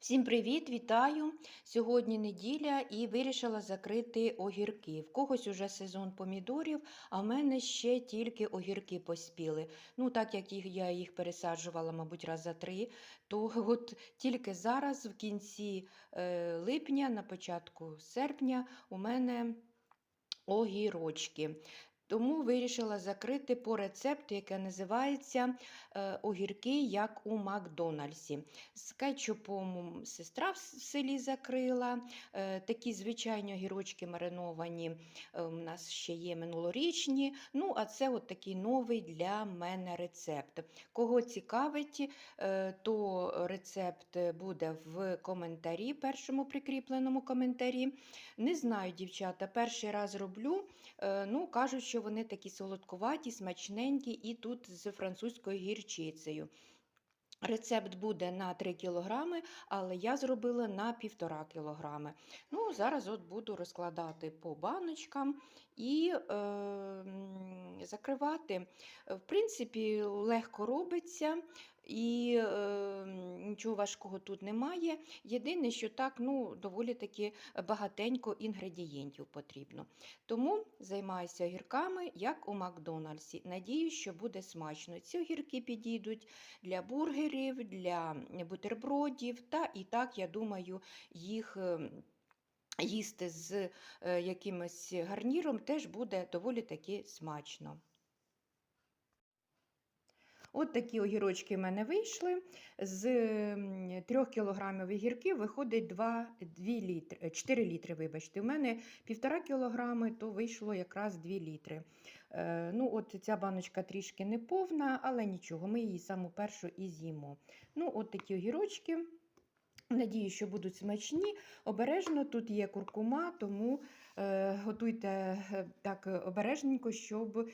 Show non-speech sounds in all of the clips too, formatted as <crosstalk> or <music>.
Всім привіт, вітаю! Сьогодні неділя і вирішила закрити огірки. В когось уже сезон помідорів, а в мене ще тільки огірки поспіли. Ну, так як я їх пересаджувала, мабуть, раз за три, то <laughs> от тільки зараз, в кінці е, липня, на початку серпня, у мене огірочки. Тому вирішила закрити по рецепту, який називається е, огірки, як у Макдональдсі. З кетчупом сестра в селі закрила. Е, такі звичайні огірочки мариновані е, у нас ще є минулорічні. Ну, а це от такий новий для мене рецепт. Кого цікавить, то рецепт буде в коментарі, першому прикріпленому коментарі. Не знаю, дівчата, перший раз роблю. Ну, кажуть, що вони такі солодкуваті, смачненькі, і тут з французькою гірчицею. Рецепт буде на 3 кг, але я зробила на 1,5 кг. Ну, зараз от буду розкладати по баночкам і е, закривати. В принципі, легко робиться. І е, нічого важкого тут немає. Єдине, що так, ну, доволі таки багатенько інгредієнтів потрібно. Тому займаюся огірками, як у Макдональдсі. Надіюсь, що буде смачно. Ці огірки підійдуть для бургерів, для бутербродів, та і так, я думаю, їх. Їсти з е, якимось гарніром теж буде доволі таки смачно. От такі огірочки в мене вийшли. З 3 кг огірків виходить 2, 2 літри, 4 літри. Вибачте. У мене 1,5 кг, то вийшло якраз 2 літри. Е, ну, от Ця баночка трішки не повна, але нічого, ми її саму першу і з'їмо. Ну, от такі огірочки. Надію, що будуть смачні. Обережно тут є куркума, тому е, готуйте е, так обережненько, щоб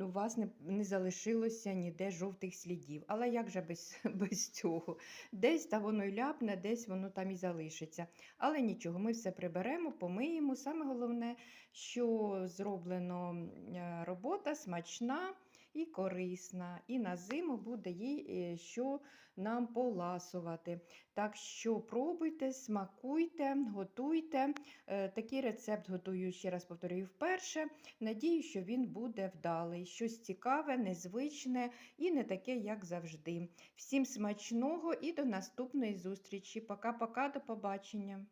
у вас не не залишилося ніде жовтих слідів. Але як же без <laughs> без цього? Десь та воно й ляпне, десь воно там і залишиться. Але нічого, ми все приберемо, помиємо. Саме головне, що зроблено е, робота смачна і корисна, і на зиму буде їй е, що нам поласувати. Так що пробуйте, смакуйте, готуйте. Е, такий рецепт готую, ще раз повторюю, вперше. Надію, що він буде вдалий. Щось цікаве, незвичне і не таке, як завжди. Всім смачного і до наступної зустрічі. Пока-пока, до побачення!